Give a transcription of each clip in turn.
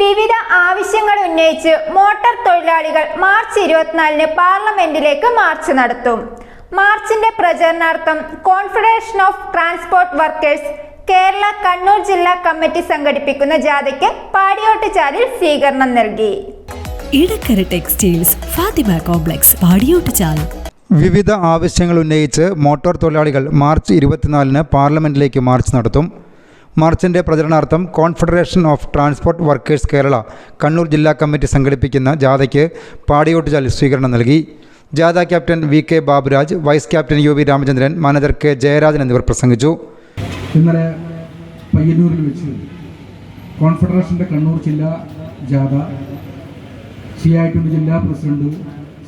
വിവിധ ആവശ്യങ്ങൾ ഉന്നയിച്ച് മോട്ടോർ തൊഴിലാളികൾ മാർച്ച് ഇരുപത്തിനാലിന് പാർലമെന്റിലേക്ക് മാർച്ച് നടത്തും. മാർച്ചിന്റെ പ്രചരണാർത്ഥം confederation of transport workers Kerala Kannur ജില്ലാ കമ്മിറ്റി സംഘടിപ്പിക്കുന്ന ജാഥയ്ക്ക് പാടിയോട്ടുചാലിൽ സ്വീകരണം നൽകി. Idakkara textiles Fathima complex Padiyottuchal. വിവിധ ആവശ്യങ്ങൾ ഉന്നയിച്ച് മോട്ടോർ തൊഴിലാളികൾ മാർച്ച് ഇരുപത്തിനാലിന് പാർലമെന്റിലേക്ക് മാർച്ച് നടത്തും. മാർച്ചിന്റെ പ്രചരണാർത്ഥം confederation of transport workers Kerala Kannur ജില്ലാ കമ്മിറ്റി സംഘടിപ്പിക്കുന്ന ജാഥയ്ക്ക് പാടിയോട്ടുചാൽ സ്വീകരണം നൽകി. ജാഥ captain V K Baburaj vice captain U V Ramachandran manager K Jayarajan എന്നിവർ പ്രസംഗിച്ചു. ഇന്നലെ പയ്യന്നൂരിൽ വെച്ച് കോൺഫെഡറേഷന്റെ കണ്ണൂർ ജില്ലാ ജാഥ സി ജില്ലാ പ്രസിഡന്റ്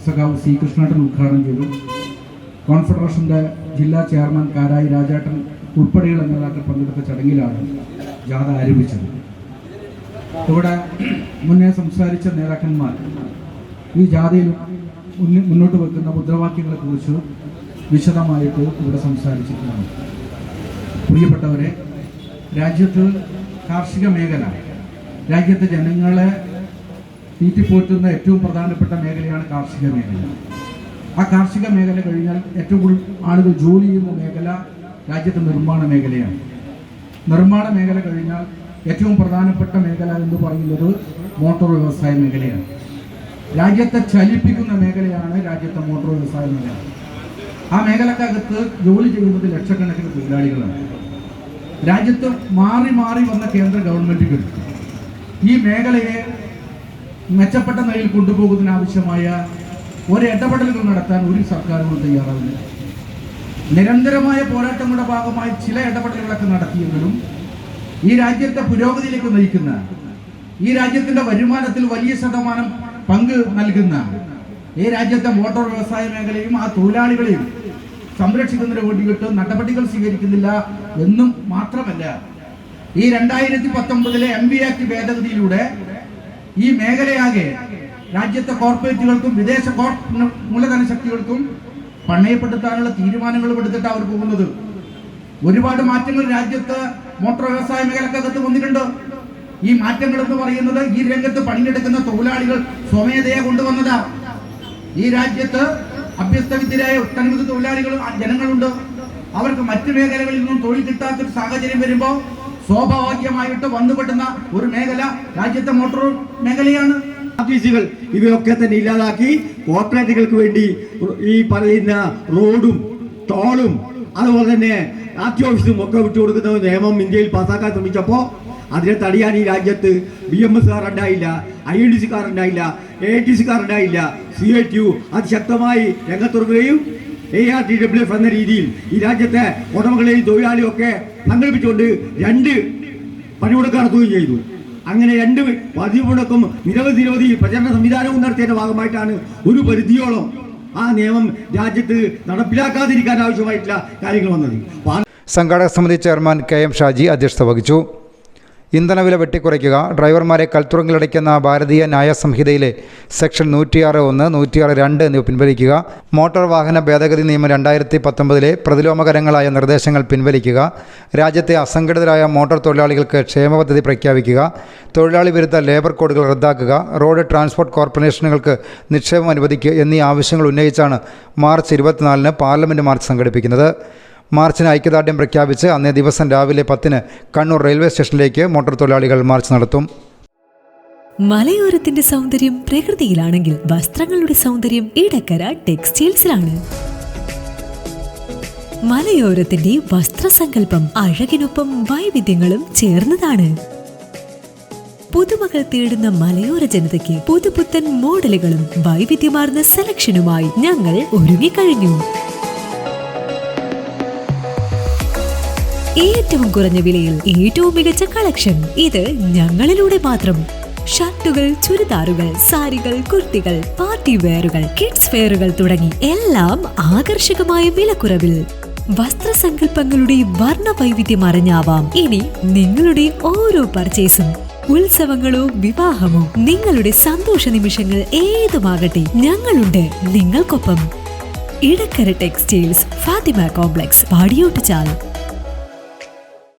സഖാവ് സി ഉദ്ഘാടനം ചെയ്തു. കോൺഫെഡറേഷന്റെ ജില്ലാ ചെയർമാൻ കാരായി രാജേട്ടൻ ഉൾപ്പെടെയുള്ള നേതാക്കൾ പങ്കെടുത്ത ചടങ്ങിലാണ് ജാഥ ആരംഭിച്ചത്. ഇവിടെ മുന്നേ സംസാരിച്ച നേതാക്കന്മാർ ഈ ജാഥയിൽ മുന്നോട്ട് വെക്കുന്ന മുദ്രാവാക്യങ്ങളെക്കുറിച്ച് വിശദമായിട്ട് ഇവിടെ സംസാരിച്ചിട്ടുണ്ട് പ്രിയപ്പെട്ടവരെ രാജ്യത്ത് കാർഷിക മേഖല രാജ്യത്തെ ജനങ്ങളെ തീറ്റിപ്പോറ്റുന്ന ഏറ്റവും പ്രധാനപ്പെട്ട മേഖലയാണ് കാർഷിക മേഖല. ആ കാർഷിക മേഖല കഴിഞ്ഞാൽ ഏറ്റവും കൂടുതൽ ആളുകൾ ജോലി ചെയ്യുന്ന മേഖല രാജ്യത്തെ നിർമ്മാണ മേഖലയാണ്. നിർമ്മാണ മേഖല കഴിഞ്ഞാൽ ഏറ്റവും പ്രധാനപ്പെട്ട മേഖല എന്ന് പറയുന്നത് മോട്ടോർ വ്യവസായ മേഖലയാണ്. രാജ്യത്തെ ചലിപ്പിക്കുന്ന മേഖലയാണ് രാജ്യത്തെ മോട്ടോർ വ്യവസായ മേഖല. ആ മേഖലക്കകത്ത് ജോലി ചെയ്യുന്നത് ലക്ഷക്കണക്കിന് തൊഴിലാളികളാണ്. രാജ്യത്ത് മാറി മാറി വന്ന കേന്ദ്ര ഗവൺമെന്റുകൾ ഈ മേഖലയെ മെച്ചപ്പെട്ട നിലയിൽ കൊണ്ടുപോകുന്നതിനാവശ്യമായ ഒരു ഇടപെടലുകൾ നടത്താൻ ഒരു സർക്കാരുകളും തയ്യാറാവില്ല നിരന്തരമായ പോരാട്ടങ്ങളുടെ ഭാഗമായി ചില ഇടപെടലുകളൊക്കെ നടത്തിയെങ്കിലും ഈ രാജ്യത്തെ പുരോഗതിയിലേക്ക് നയിക്കുന്ന ഈ രാജ്യത്തിന്റെ വരുമാനത്തിൽ വലിയ ശതമാനം പങ്ക് നൽകുന്ന ഈ രാജ്യത്തെ മോട്ടോർ വ്യവസായ മേഖലയും ആ തൊഴിലാളികളെയും സംരക്ഷിക്കുന്നതിന് വേണ്ടിയിട്ട് നടപടികൾ സ്വീകരിക്കുന്നില്ല എന്നും മാത്രമല്ല ഈ രണ്ടായിരത്തി പത്തൊമ്പതിലെ എം ബി ആക്ട് ഭേദഗതിയിലൂടെ ഈ മേഖലയാകെ രാജ്യത്തെ കോർപ്പറേറ്റുകൾക്കും വിദേശ കോർപ്പ മൂലധന ശക്തികൾക്കും പണയപ്പെടുത്താനുള്ള തീരുമാനങ്ങളും എടുത്തിട്ട് അവർ പോകുന്നത്. ഒരുപാട് മാറ്റങ്ങൾ രാജ്യത്ത് മോട്ടോർ വ്യവസായ മേഖലക്കകത്ത് വന്നിട്ടുണ്ട്. ഈ മാറ്റങ്ങൾ എന്ന് പറയുന്നത് ഈ രംഗത്ത് പണിയെടുക്കുന്ന തൊഴിലാളികൾ സ്വമേധയാ കൊണ്ടുവന്നതാ. ഈ രാജ്യത്ത് അഭ്യസ്തവിദ്യരായ ഒട്ടനവധി തൊഴിലാളികൾ ജനങ്ങളുണ്ട്. അവർക്ക് മറ്റു മേഖലകളിൽ നിന്നും തൊഴിൽ കിട്ടാത്തൊരു സാഹചര്യം വരുമ്പോൾ സ്വാഭാവികമായിട്ട് വന്നുപെടുന്ന ഒരു മേഖല രാജ്യത്തെ മോട്ടോർ മേഖലയാണ്. ഓഫീസുകൾ ഇവയൊക്കെ തന്നെ ഇല്ലാതാക്കി കോർപ്പറേറ്റുകൾക്ക് വേണ്ടി ഈ പറയുന്ന റോഡും ടോളും അതുപോലെ തന്നെ ആർ ടി ഓഫീസും ഒക്കെ വിട്ടുകൊടുക്കുന്ന കൊടുക്കുന്ന നിയമം ഇന്ത്യയിൽ പാസ്സാക്കാൻ ശ്രമിച്ചപ്പോൾ അതിനെ തടിയാൻ ഈ രാജ്യത്ത് ബി എം എസ് കാർ ഉണ്ടായില്ല ഐ എൻ ഡി സി കാർ ഉണ്ടായില്ല എ ടി സി കാർ ഉണ്ടായില്ല സി എ ടി യു അതിശക്തമായി രംഗത്തുറക്കുകയും A R T W F എന്ന രീതിയിൽ ഈ രാജ്യത്തെ ഉടമകളെയും തൊഴിലാളിയും ഒക്കെ സംഘടിപ്പിച്ചുകൊണ്ട് രണ്ട് പണിമുടക്ക് നടത്തുകയും ചെയ്തു. അങ്ങനെ രണ്ട് പതിവുണക്കും നിരവധി നിരവധി പ്രചരണ സംവിധാനവും നടത്തിയതിന്റെ ഭാഗമായിട്ടാണ് ഒരു പരിധിയോളം ആ നിയമം രാജ്യത്ത് നടപ്പിലാക്കാതിരിക്കാൻ ആവശ്യമായിട്ടുള്ള കാര്യങ്ങൾ വന്നത്. സംഘാടക സമിതി ചെയർമാൻ കെ എം ഷാജി അധ്യക്ഷത വഹിച്ചു. ഇന്ധനവില വെട്ടിക്കുറയ്ക്കുക. ഡ്രൈവർമാരെ കൽത്തുറങ്കിലടയ്ക്കുന്ന ഭാരതീയ ന്യായ സംഹിതയിലെ സെക്ഷൻ നൂറ്റിയാറ് ഒന്ന് നൂറ്റിയാറ് രണ്ട് എന്നിവ പിൻവലിക്കുക. മോട്ടോർ വാഹന ഭേദഗതി നിയമം രണ്ടായിരത്തി പത്തൊമ്പതിലെ പ്രതിലോമകരങ്ങളായ നിർദ്ദേശങ്ങൾ പിൻവലിക്കുക. രാജ്യത്തെ അസംഘടിതരായ മോട്ടോർ തൊഴിലാളികൾക്ക് ക്ഷേമ പദ്ധതി പ്രഖ്യാപിക്കുക. തൊഴിലാളി വിരുദ്ധ ലേബർ കോഡുകൾ റദ്ദാക്കുക. റോഡ് ട്രാൻസ്പോർട്ട് കോർപ്പറേഷനുകൾക്ക് നിക്ഷേപം അനുവദിക്കുക എന്നീ ആവശ്യങ്ങൾ ഉന്നയിച്ചാണ് മാർച്ച് ഇരുപത്തിനാലിന് പാർലമെന്റ് മാർച്ച് സംഘടിപ്പിക്കുന്നത്. മാർച്ചിന് ഐക്യദാർഢ്യം പ്രഖ്യാപിച്ച് അന്നേ ദിവസം രാവിലെ പത്തിന് കണ്ണൂർ റെയിൽവേ സ്റ്റേഷനിലേക്ക് മോട്ടോർ തൊഴിലാളികൾ മാർച്ച് നടത്തും. മലയോരത്തിന്റെ സൗന്ദര്യം പ്രകൃതിയിലാണെങ്കിൽ വസ്ത്രങ്ങളുടെ സൗന്ദര്യം ഇടക്കര ടെക്സ്റ്റൈൽസിലാണ്. മലയോരത്തിന്റെ വസ്ത്രസങ്കല്പം അഴകിനൊപ്പം വൈവിധ്യങ്ങളും ചേർന്നതാണ്. പുതുമകൾ തേടുന്ന മലയോര ജനതയ്ക്ക് പുതുപുത്തൻ മോഡലുകളും വൈവിധ്യമാർന്ന സെലക്ഷനുമായി ഞങ്ങൾ ഒരുങ്ങിക്കഴിഞ്ഞു. ഏറ്റവും കുറഞ്ഞ വിലയിൽ ഏറ്റവും മികച്ച കളക്ഷൻ. ഇത് ഞങ്ങളിലൂടെ മാത്രം. ഷർട്ടുകൾ ചുരിദാറുകൾ സാരികൾ കുർത്തികൾ പാർട്ടി വെയറുകൾ കിഡ്സ് വെയറുകൾ തുടങ്ങി എല്ലാം ആകർഷകമായ വിലക്കുറവിൽ. വസ്ത്രസങ്കല്പങ്ങളുടെ വർണ വൈവിധ്യം അറിഞ്ഞാവാം ഇനി നിങ്ങളുടെ ഓരോ പർച്ചേസും ഉത്സവങ്ങളോ വിവാഹമോ നിങ്ങളുടെ സന്തോഷ നിമിഷങ്ങൾ ഏതുമാകട്ടെ ഞങ്ങളുണ്ട് നിങ്ങൾക്കൊപ്പം. Idakkara textiles Fathima complex Padiyottuchal